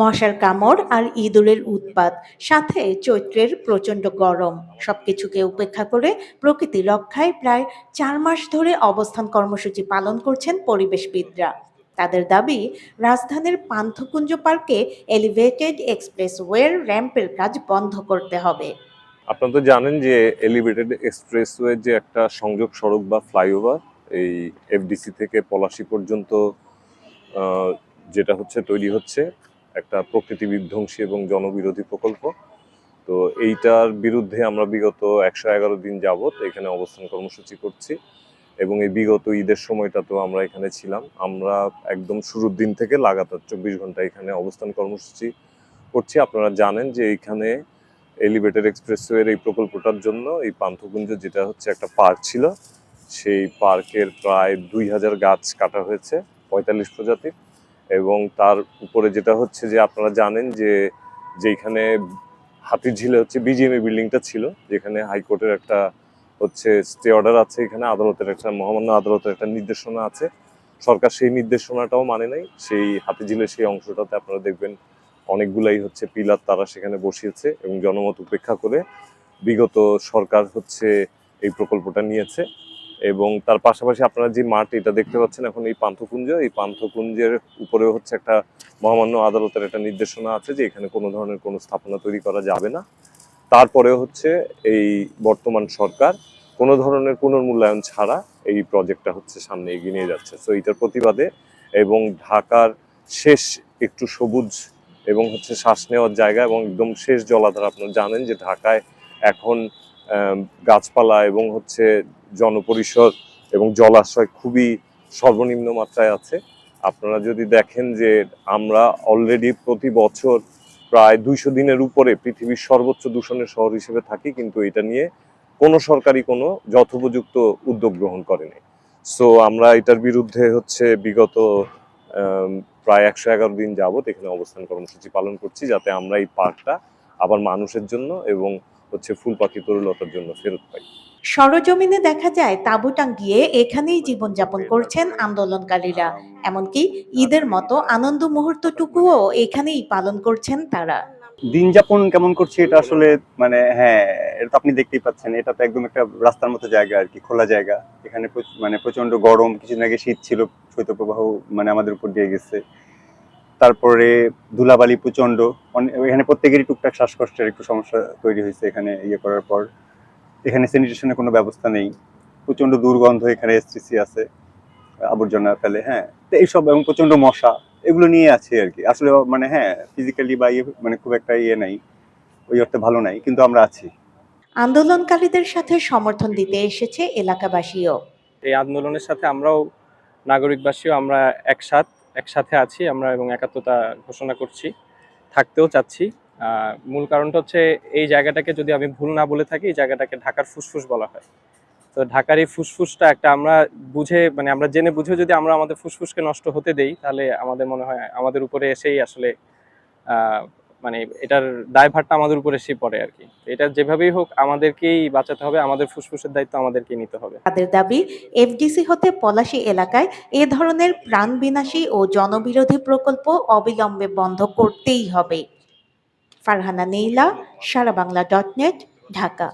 মশার কামড় আর ইঁদুরের উৎপাত, সাথে চৈত্রের প্রচণ্ড গরম। সবকিছুকে উপেক্ষা করে প্রকৃতি রক্ষায় প্রায় চার মাস ধরে অবস্থান কর্মসূচি পালন করছেন পরিবেশবিদরা। তাদের দাবি, রাজধানীর পান্থকুঞ্জ পার্কে এলিভেটেড এক্সপ্রেসওয়ের র্যাম্পের কাজ বন্ধ করতে হবে। আপনারা তো জানেন যে এলিভেটেড এক্সপ্রেসওয়ে যে একটা সংযোগ সড়ক বা ফ্লাইওভার, এই এফডিসি থেকে পলাশি পর্যন্ত যেটা হচ্ছে, তৈরি হচ্ছে। একটা প্রকৃতি বিধ্বংসী এবং জনবিরোধী প্রকল্প। তো এইটার বিরুদ্ধে আমরা বিগত একশো এগারো দিন যাবৎ এখানে অবস্থান কর্মসূচি করছি এবং এই বিগত ঈদের সময়টা তো আমরা এখানে ছিলাম। আমরা একদম শুরুর দিন থেকে লাগাতার চব্বিশ ঘণ্টা এখানে অবস্থান কর্মসূচি করছি। আপনারা জানেন যে এইখানে এলিভেটেড এক্সপ্রেসওয়ের এই প্রকল্পটার জন্য এই পান্থকুঞ্জ যেটা হচ্ছে একটা পার্ক ছিল, সেই পার্কের প্রায় দুই হাজার গাছ কাটা হয়েছে, পঁয়তাল্লিশ প্রজাতির। এবং তার উপরে যেটা হচ্ছে যে আপনারা জানেন যে যেখানে হাতির ঝিলে হচ্ছে বিজিএমই বিল্ডিংটা ছিল, যেখানে হাইকোর্টের একটা হচ্ছে স্টে অর্ডার আছে, এখানে আদালতের একটা, মহামান্য আদালতের একটা নির্দেশনা আছে। সরকার সেই নির্দেশনাটাও মানে নাই, সেই হাতিঝিলের সেই অংশটাতে আপনারা দেখবেন অনেকগুলাই হচ্ছে পিলার তারা সেখানে বসিয়েছে এবং জনমত উপেক্ষা করে বিগত সরকার হচ্ছে এই প্রকল্পটা নিয়েছে। এবং তার পাশাপাশি আপনারা যে মাঠ এটা দেখতে পাচ্ছেন এখন এই পান্থকুঞ্জ। এই পান্থকুঞ্জের উপরেও হচ্ছে একটা মহামান্য আদালতের একটা নির্দেশনা আছে যে এখানে কোনো ধরনের কোনো স্থাপনা তৈরি করা যাবে না। তারপরে হচ্ছে এই বর্তমান সরকার কোনো ধরনের পুনর্মূল্যায়ন ছাড়া এই প্রজেক্টটা হচ্ছে সামনে এগিয়ে নিয়ে যাচ্ছে। সো এটার প্রতিবাদে এবং ঢাকার শেষ একটু সবুজ এবং হচ্ছে শ্বাস নেওয়ার জায়গা এবং একদম শেষ জলাধার, আপনারা জানেন যে ঢাকায় এখন গাছপালা এবং হচ্ছে জনপরিসর এবং জলাশয় খুবই সর্বনিম্ন মাত্রায় আছে। আপনারা যদি দেখেন যে আমরা অলরেডি প্রতি বছর প্রায় দুইশো দিনের উপরে পৃথিবীর সর্বোচ্চ দূষণের শহর হিসেবে থাকি, কিন্তু এটা নিয়ে কোনো সরকারি কোনো যথোপযুক্ত উদ্যোগ গ্রহণ করেনি। সো আমরা এটার বিরুদ্ধে হচ্ছে বিগত প্রায় একশো এগারো দিন যাবত এখানে অবস্থান কর্মসূচি পালন করছি, যাতে আমরা এই পার্কটা আবার মানুষের জন্য এবং হচ্ছে ফুল পাখি তরুলতার জন্য ফেরত পাই। সরজমিনে দেখা যায় তাঁবু টাঙ্গিয়ে এখানেই জীবনযাপন করছেন আন্দোলনকারীরা। এমনকি ঈদের মতো আনন্দ মুহূর্তটুকুও এখানেই পালন করছেন তারা। দিন যাপন কেমন করছে এটা আসলে মানে হ্যাঁ এটা তো আপনি দেখতেই পাচ্ছেন। এটা তো একদম একটা রাস্তার মতো জায়গা আর কি খোলা জায়গা। এখানে মানে প্রচণ্ড গরম কিছুদিন আগে শীত ছিল শৈত্যপ্রবাহ মানে আমাদের উপর দিয়ে গেছে। তারপরে ধুলাবালি প্রচণ্ড অনে- এখানে প্রত্যেকেরই টুকটাক শ্বাসকষ্টের একটু সমস্যা তৈরি হয়েছে এখানে ইয়ে করার পর। এখানে স্যানিটেশনের কোনো ব্যবস্থা নেই। প্রচণ্ড দুর্গন্ধ এখানে এসটিসি আছে আবর্জনা ফেলে হ্যাঁ। তো এইসব এবং প্রচণ্ড মশা এগুলো নিয়ে আছে আর কি। আসলে মানে হ্যাঁ ফিজিক্যালি বা ইয়ে মানে খুব একটা ইয়ে নাই ওই অর্থে ভালো নাই কিন্তু আমরা আছি। আন্দোলনকারীদের সাথে সমর্থন দিতে এসেছে এলাকাবাসীও। এই আন্দোলনের সাথে আমরাও নাগরিকবাসীও আমরা একসাথ। একসাথে আছি, আমরা এবং একাত্মতা ঘোষণা করছি, থাকতেও চাচ্ছি। মূল কারণটা হচ্ছে এই জায়গাটাকে যদি আমি ভুল না বলে থাকি, এই জায়গাটাকে ঢাকার ফুসফুস বলা হয়। তো ঢাকার এই ফুসফুসটা একটা আমরা বুঝে মানে আমরা জেনে বুঝে যদি আমরা আমাদের ফুসফুসকে নষ্ট হতে দেই, তাহলে আমাদের মনে হয় আমাদের উপরে এসেই আসলে মানে এটার দায়ভারটা আমাদের উপরে সে পড়ে আর কি। এটা যেভাবেই হোক আমাদেরকেই বাঁচাতে হবে, আমাদের ফুসফুসের দায়িত্ব আমাদেরকে নিতে হবে। তাদের দাবি, এফডিসি হতে পলাশী এলাকায় এ ধরনের প্রাণ বিনাশী ও জনবিরোধী প্রকল্প অবিলম্বে বন্ধ করতেই হবে। Farhana Naila, Sara Bangla dot net, Dhaka.